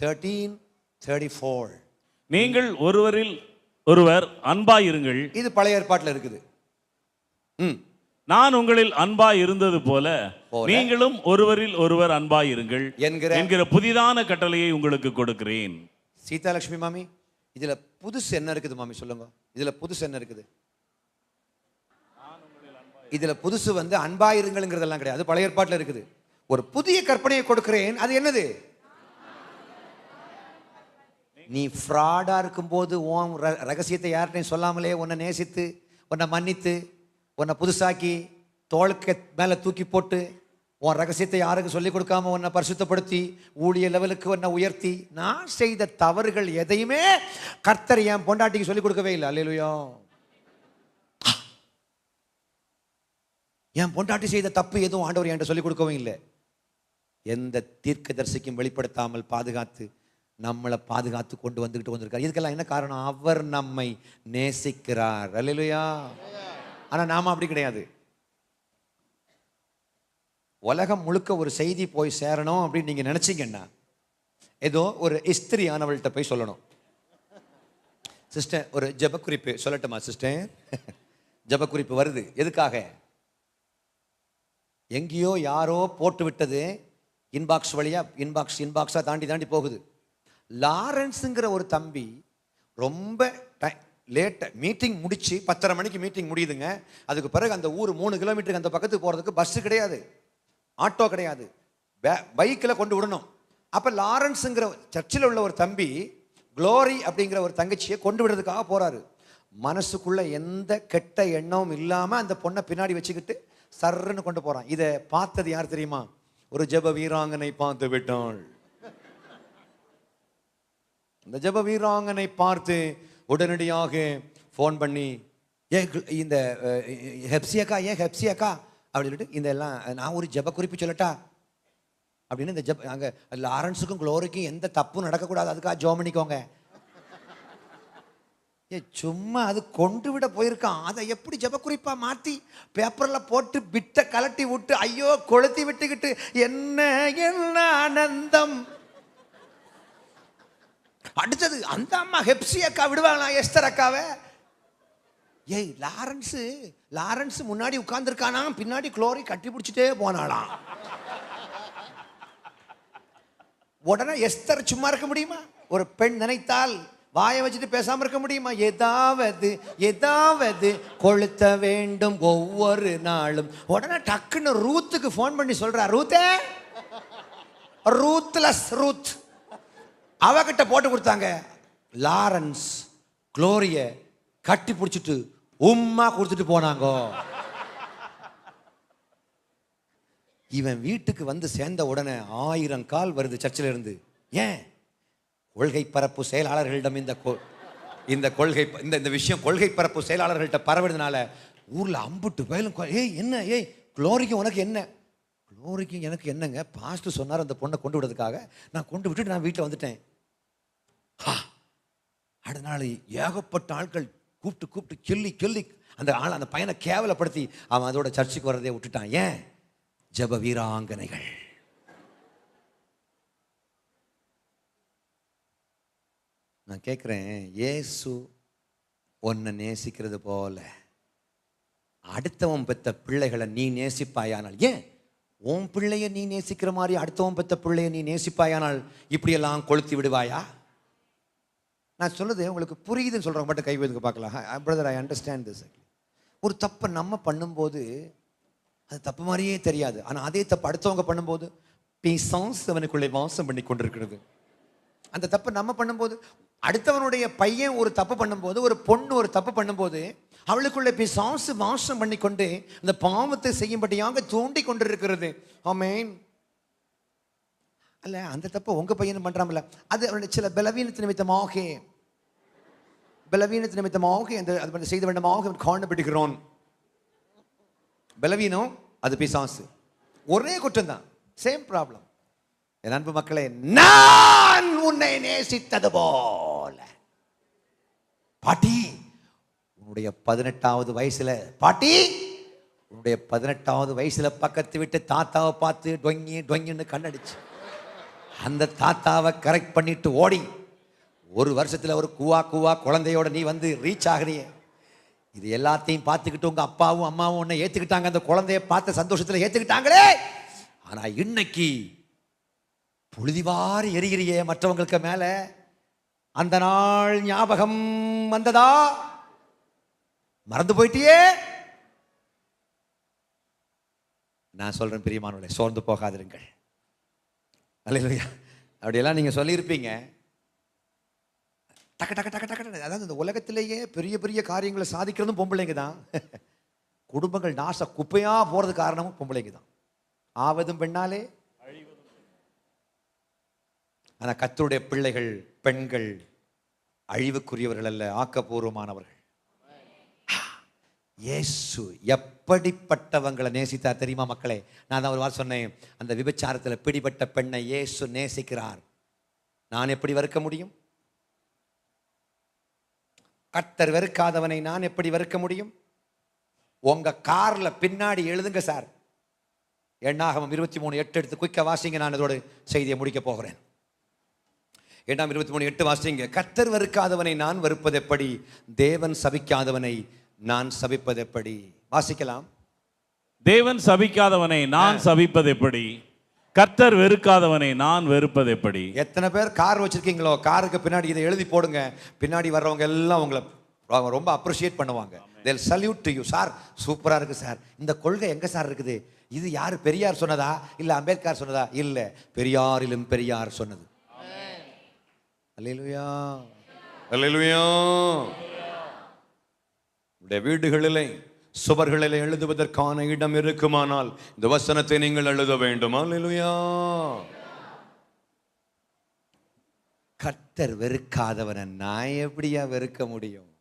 Thirteen thirty four நீங்கள் ஒருவரில் ஒருவர் அன்பாயிருங்கள். இது பழைய ஏற்பாட்டில் இருக்குது. ம். நான் உங்களில் அன்பாய் இருந்தது போல. நீங்களும் ஒருவரில் ஒருவர் அன்பாயிருங்கள் என்கிற என்கிற புதிதான கட்டளையை உங்களுக்கு கொடுக்கிறேன். சீதாலட்சுமி மாமி இதுல புதுசு என்ன இருக்குது மாமி சொல்லுங்க. இதுல புதுசு என்ன இருக்குது? இதுல புதுசு வந்து அன்பாயிருங்கள்ங்கிறதெல்லாம் கிடையாது. பழைய ஏற்பாட்டில் இருக்குது. ஒரு புதிய கற்பனையை கொடுக்கிறேன். அது என்னது? நீ ஃப்ராடாக இருக்கும்போது ஓம் ர- ரகசியத்தை யார்கிட்டையும் சொல்லாமலே உன்னை நேசித்து உன்னை மன்னித்து உன்னை புதுசாக்கி தோளுக்கு மேலே தூக்கி போட்டு உன் ரகசியத்தை யாருக்கும் சொல்லிக் கொடுக்காம உன்னை பரிசுத்தப்படுத்தி ஊழிய லெவலுக்கு உன்னை உயர்த்தி நான் செய்த தவறுகள் எதையுமே கர்த்தர் என் பொண்டாட்டிக்கு சொல்லிக் கொடுக்கவே இல்லை. அல்லையிலையோ என் பொண்டாட்டி செய்த தப்பு எதுவும் ஆண்டவர் என்கிட்ட சொல்லிக் கொடுக்கவும் இல்லை. எந்த தீர்க்க தரிசிக்கும் வெளிப்படுத்தாமல் பாதுகாத்து நம்மளை பாதுகாத்து கொண்டு வந்துக்கிட்டு வந்திருக்கார். இதுக்கெல்லாம் என்ன காரணம்? அவர் நம்மை நேசிக்கிறார். அல்லையா ஆனால் நாம அப்படி கிடையாது. உலகம் முழுக்க ஒரு செய்தி போய் சேரணும் அப்படின்னு நீங்க நினைச்சீங்கன்னா ஏதோ ஒரு இஸ்திரி ஆனவள்கிட்ட போய் சொல்லணும். சிஸ்டர் ஒரு ஜெபக்குறிப்பு சொல்லட்டுமா சிஸ்டர்? ஜெபக்குறிப்பு வருது. எதுக்காக? எங்கேயோ யாரோ போட்டு விட்டது. இன்பாக்ஸ் வழியா இன்பாக்ஸ் இன்பாக்ஸாக தாண்டி தாண்டி போகுது. லாரன்ஸுங்கிற ஒரு தம்பி ரொம்ப லேட்டாக மீட்டிங் முடித்து பத்தரை மணிக்கு மீட்டிங் முடியுதுங்க. அதுக்கு பிறகு அந்த ஊர் மூணு கிலோமீட்டருக்கு அந்த பக்கத்துக்கு போகிறதுக்கு பஸ்ஸு கிடையாது. ஆட்டோ கிடையாது. பைக்கில் கொண்டு விடணும். அப்போ லாரன்ஸுங்கிற சர்ச்சில் உள்ள ஒரு தம்பி க்ளோரி அப்படிங்கிற ஒரு தங்கச்சியை கொண்டு விடுறதுக்காக போகிறாரு மனசுக்குள்ளே எந்த கெட்ட எண்ணமும் இல்லாமல் அந்த பொண்ணை பின்னாடி வச்சுக்கிட்டு சர்ன்னு கொண்டு போகிறான் இதை பார்த்தது யார் தெரியுமா? ஒரு ஜெப வீராங்கனை பார்த்து விட்டாள். இந்த ஜெப வீராங்கனை பார்த்து உடனடியாக ஃபோன் பண்ணி ஏ இந்த ஹெப்சியக்கா ஏன் ஹெப்சியக்கா? அப்படின்னு சொல்லிட்டு இந்த எல்லாம் நான் ஒரு ஜெப குறிப்பு சொல்லட்டா? அப்படின்னு இந்த ஜப் அங்கே லாரன்ஸுக்கும் குளோரிக்கும் எந்த தப்பும் நடக்கக்கூடாது. அதுக்காக ஜோ பண்ணிக்கோங்க ஏ சும்மா அது கொண்டு விட போயிருக்கான். அதை எப்படி ஜெப மாற்றி பேப்பரில் போட்டு பிட்டை கலட்டி விட்டு ஐயோ கொளுத்தி விட்டுக்கிட்டு என்ன என்ன ஆனந்தம்? அடுத்தது அந்த அம்மா ஹெப்சி அக்கா விடுவாங்களா எஸ்தர் அக்காவை? ஏய் லாரன்ஸு லாரன்ஸ் முன்னாடி உட்கார்ந்துருக்கானா பின்னாடி குளோரி கட்டி பிடிச்சிட்டே போனாளாம். உடனே எஸ்தர் சும்மா இருக்க முடியுமா? ஒரு பெண் நினைத்தால் வாயை வச்சுட்டு பேசாம இருக்க முடியுமா? ஏதாவது ஏதாவது கொளுத்த வேண்டும் ஒவ்வொரு நாளும். உடனே டக்குன்னு ரூத்துக்கு ஃபோன் பண்ணி சொல்றா ரூத்தே? Ruthless Ruth. அவகிட்ட போட்டு கொடுத்தாங்க. லாரன்ஸ் குளோரிய கட்டி பிடிச்சிட்டு உம்மா கொடுத்துட்டு போனாங்க. இவன் வீட்டுக்கு வந்து சேர்ந்த உடனே ஆயிரம் கால் வருது சர்ச்சில் இருந்து ஏன்? கொள்கை பரப்பு செயலாளர்களிடம் இந்த கொ- இந்த கொள்கை இந்த இந்த விஷயம் கொள்கை பரப்பு செயலாளர்கள்ட்ட பரவுறதுனால ஊரில் அம்புட்டு வயலும் ஏய் என்ன ஏய் குளோரிக்கு உனக்கு என்ன? குளோரிக்கு எனக்கு என்னங்க? பாஸ்ட்டு சொன்னார் அந்த பொண்ணை கொண்டு விடுறதுக்காக. நான் கொண்டு விட்டுட்டு நான் வீட்டில் வந்துட்டேன். ஹா. அடுத்த ஏகப்பட்ட ஆட்கள் கூப்பிட்டு கூப்பிட்டு கிள்ளி கிள்ளி அந்த ஆள் அந்த பையனை கேவலப்படுத்தி அவன் அதோட சர்ச்சுக்கு வர்றதே விட்டுட்டான். ஏன்? ஜெப வீராங்கனைகள். நான் கேட்குறேன் ஏசு உன்னை நேசிக்கிறது போல அடுத்தவன் பெத்த பிள்ளைகளை நீ நேசிப்பாயானால் ஏன்? உன் பிள்ளைய நீ நேசிக்கிற மாதிரி அடுத்தவன் பெத்த பிள்ளைய நீ நேசிப்பாயானால் இப்படியெல்லாம் கொளுத்தி விடுவாயா? நான் சொல்லுது உங்களுக்கு புரியுதுன்னு சொல்கிறவங்க மட்டும் கை வைத்துக்க பார்க்கலாம். பிரதர் ஐ அண்டர்ஸ்டாண்ட் திஸ் ஒரு தப்பை நம்ம பண்ணும்போது அது தப்பு மாதிரியே தெரியாது. ஆனால் அதே தப்பு அடுத்தவங்க பண்ணும்போது பிசாஸ் அவனுக்குள்ளே வாசம் பண்ணி கொண்டிருக்கிறது. அந்த தப்பு நம்ம பண்ணும்போது அடுத்தவனுடைய பையன் ஒரு தப்பு பண்ணும்போது ஒரு பொண்ணு ஒரு தப்பு பண்ணும்போது அவளுக்குள்ள பிசாசு வாசம் பண்ணி கொண்டு அந்த பாவத்தை செய்யும்படியாக தூண்டி கொண்டிருக்கிறது. ஆமேன் அல்ல அந்த தப்பை உங்கள் பையனும் பண்ணுறாமல அது அவனுடைய சில பலவீனத்து நிமித்தமாக பலவீனத்து நிமித்தமாக அந்த அது பண்ண செய்த வேண்டமாக அவன் காணப்படுகிறோன். பலவீனம் அது பிசாசு. ஒரே குற்றம் தான் சேம் ப்ராப்ளம் என் அன்பு மக்களே நான் உன்னை நேசித்தது போல. பாட்டி உன்னுடைய பதினெட்டாவது வயசுல பாட்டி உன்னுடைய பதினெட்டாவது வயசுல பக்கத்து விட்டு தாத்தாவை பார்த்து டொங்கி டொங்கின்னு கண்ணடிச்சு. அந்த தாத்தாவை கரெக்ட் பண்ணிட்டு ஓடி. ஒரு வருஷத்தில் ஒரு கூவா கூவா குழந்தையோட நீ வந்து ரீச் ஆகிறியே இது எல்லாத்தையும் பார்த்துக்கிட்டு உங்கள் அப்பாவும் அம்மாவும் உன்னை ஏற்றுக்கிட்டாங்க அந்த குழந்தைய பார்த்த சந்தோஷத்தில் ஏற்றுக்கிட்டாங்களே ஆனால் இன்னைக்கு புழுதிவாரி எரிகிறியே மற்றவங்களுக்கு மேலே. அந்த நாள் ஞாபகம் வந்ததா? மறந்து போயிட்டியே? நான் சொல்கிறேன் பிரியமானவர்களே சோர்ந்து போகாதிருங்கள். அலையிலையா. அப்படியெல்லாம் நீங்கள் சொல்லியிருப்பீங்க. டக்கு டக்கு டக்கு டக்கு அதாவது இந்த உலகத்திலேயே பெரிய பெரிய காரியங்களை சாதிக்கிறதும் பொம்பளைங்க தான். குடும்பங்கள் நாச குப்பையாக போகிறது காரணமும் பொம்பளைங்க தான். ஆவதும் பெண்ணாலே. ஆனால் கத்தருடைய பிள்ளைகள் பெண்கள் அழிவுக்குரியவர்கள் அல்ல ஆக்கப்பூர்வமானவர்கள். இயேசு எப்படிப்பட்டவங்களை நேசித்தார் தெரியுமா மக்களே? நான் தான் ஒரு வாரம் சொன்னேன். அந்த விபச்சாரத்தில் பிடிபட்ட பெண்ணை இயேசு நேசிக்கிறார். நான் எப்படி வெறுக்க முடியும்? கர்த்தர் வெறுக்காதவனை நான் எப்படி வெறுக்க முடியும்? உங்க கார்ல பின்னாடி எழுதுங்க சார். எண்ணாகமம் இருபத்தி மூணு எட்டு எடுத்து குயிக்க வாசிங்க நான் இதோட செய்தியை முடிக்க போகிறேன். எண்ணாம் இருபத்தி மூணு எட்டு வாசிங்க. கர்த்தர் வெறுக்காதவனை நான் வெறுப்பது எப்படி? தேவன் சபிக்காதவனை நான் சபிப்பது எப்படி? வாசிக்கலாம். தேவன் சபிக்காதவனை நான் சபிப்பது எப்படி? கர்த்தர் வெறுக்காதவனை நான் வெறுப்பது எப்படி? எத்தனை பேர் கார் வச்சிருக்கீங்களோ காருக்கு பின்னாடி இதை எழுதி போடுங்க. பின்னாடி வர்றவங்க எல்லாம் உங்களை அவங்க ரொம்ப அப்ரிஷியேட் பண்ணுவாங்க. they'll salute to you. Sir சூப்பரா இருக்கு சார். இந்த கொள்கை எங்க சார் இருக்குது? இது யாரு பெரியார் சொன்னதா? இல்ல அம்பேத்கர் சொன்னதா? இல்ல. பெரியாரிலும் பெரியார் சொன்னது. அல்லேலூயா அல்லேலூயா உடைய வீடுகளிலே சுவர்களிலே எழுதுவதற்கான இடம் இருக்குமானால் இந்த வசனத்தை நீங்கள் எழுத வேண்டுமா. இல்லையா கர்த்தர் வெறுக்காதவனை நான் எப்படியா வெறுக்க முடியும்?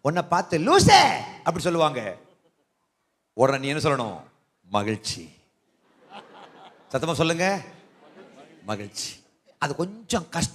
உன்னை பார்த்து லூசே! அப்படி சொல்லுவாங்க. உடனே நீ என்ன சொல்லணும்? மகிழ்ச்சி. சத்தமா சொல்லுங்க. மகிழ்ச்சி. அது கொஞ்சம் கஷ்டம்.